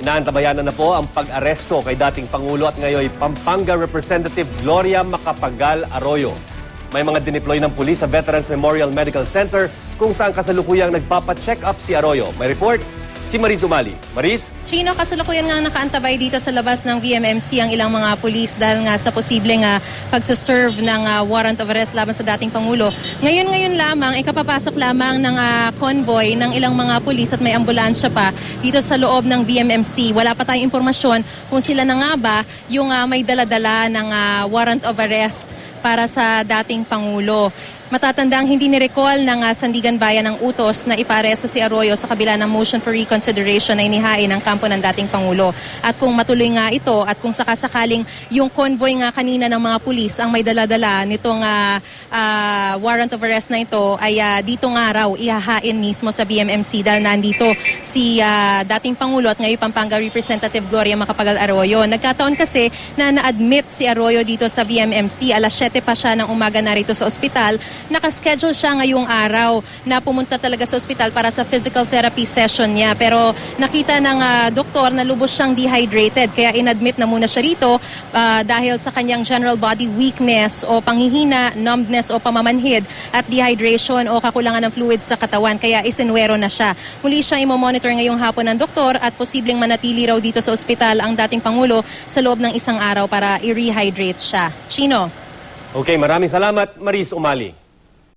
Inaantabayanan na po ang pag-aresto kay dating Pangulo at ngayon Pampanga Representative Gloria Macapagal Arroyo. May mga dineploy ng pulis sa Veterans Memorial Medical Center kung saan kasalukuyang nagpapacheck up si Arroyo. May report si Maris Umali. Maris? Chino, kasalukuyan nga nakaantabay dito sa labas ng VMMC ang ilang mga pulis dahil nga sa posibleng uh, pagsaserve ng ah, warrant of arrest laban sa dating Pangulo. Ngayon-ngayon lamang, ay kapapasok lamang ng ah, convoy ng ilang mga pulis at may ambulansya pa dito sa loob ng VMMC. Wala pa tayong impormasyon kung sila na nga ba yung ah, may daladala ng ah, warrant of arrest para sa dating Pangulo. Matatandang hindi ni-recall ng ah, Sandigan Bayan ng utos na iparesto si Arroyo sa kabila ng motion for reconsideration na inihain ng kampo ng dating Pangulo. At kung matuloy nga ito at kung sakasakaling yung convoy nga kanina ng mga pulis ang may daladala nitong ah, ah, warrant of arrest na ito ay ah, dito nga raw ihahain mismo sa BMMC dahil nandito si ah, dating Pangulo at ngayon Pampanga Representative Gloria Macapagal Arroyo. Nagkataon kasi na na-admit si Arroyo dito sa BMMC. Alas 7 pa siya ng umaga narito sa ospital. Nakaschedule siya ngayong araw na pumunta talaga sa ospital para sa physical therapy session niya. Pero nakita ng ah, doktor na lubos siyang dehydrated. Kaya inadmit na muna siya rito ah, dahil sa kanyang general body weakness o panghihina, numbness o pamamanhid at dehydration o kakulangan ng fluids sa katawan. Kaya isinwero na siya. Muli siyang imomonitor ngayong hapon ng doktor at posibleng manatili raw dito sa ospital ang dating Pangulo sa loob ng isang araw para i-rehydrate siya. Chino? Okay, maraming salamat Maris Umali.